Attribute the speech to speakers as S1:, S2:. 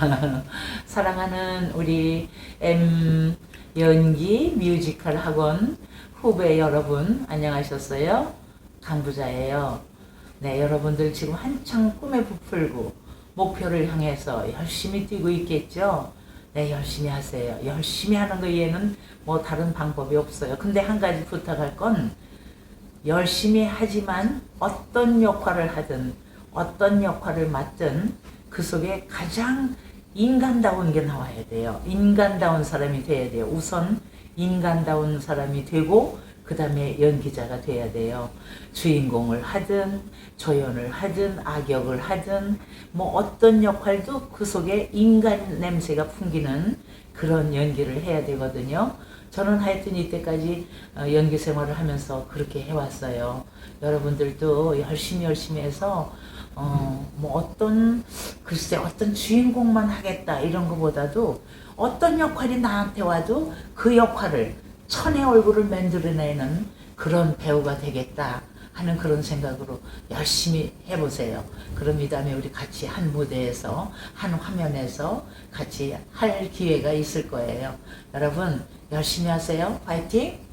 S1: 사랑하는 우리 M 연기 뮤지컬 학원 후배 여러분 안녕하셨어요? 강부자예요. 네, 여러분들 지금 한창 꿈에 부풀고 목표를 향해서 열심히 뛰고 있겠죠? 네, 열심히 하세요. 열심히 하는 거 외에는 뭐 다른 방법이 없어요. 근데 한 가지 부탁할 건 열심히 하지만 어떤 역할을 하든 어떤 역할을 맡든 그 속에 가장 인간다운 게 나와야 돼요. 인간다운 사람이 돼야 돼요. 우선 인간다운 사람이 되고 그 다음에 연기자가 돼야 돼요. 주인공을 하든 조연을 하든 악역을 하든 뭐 어떤 역할도 그 속에 인간 냄새가 풍기는 그런 연기를 해야 되거든요. 저는 하여튼 이때까지 어, 연기 생활을 하면서 그렇게 해왔어요. 여러분들도 열심히 열심히 해서 어, 뭐 어떤 글쎄 어떤 주인공만 하겠다 이런 것보다도 어떤 역할이 나한테 와도 그 역할을 천의 얼굴을 만들어내는 그런 배우가 되겠다 하는 그런 생각으로 열심히 해보세요. 그럼 이 다음에 우리 같이 한 무대에서 한 화면에서 같이 할 기회가 있을 거예요. 여러분 열심히 하세요. 파이팅!